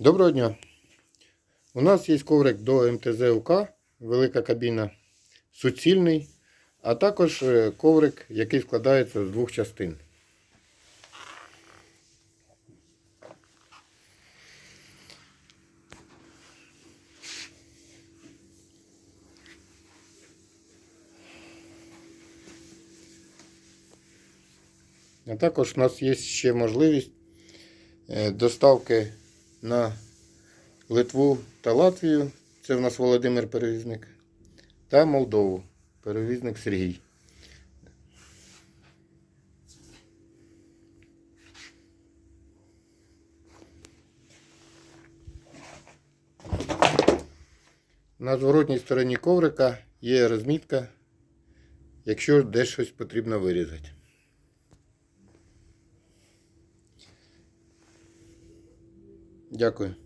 Доброго дня. У нас є коврик до МТЗ УК, велика кабіна, суцільний, а також е, коврик, який складається з двох частин. А також у нас є ще можливість е, доставки на Литву та Латвію. Це в нас Володимир перевізник. Та Молдову. Перевізник Сергій. На зворотній стороні коврика є розмітка, якщо десь щось потрібно вирізати. Дякую.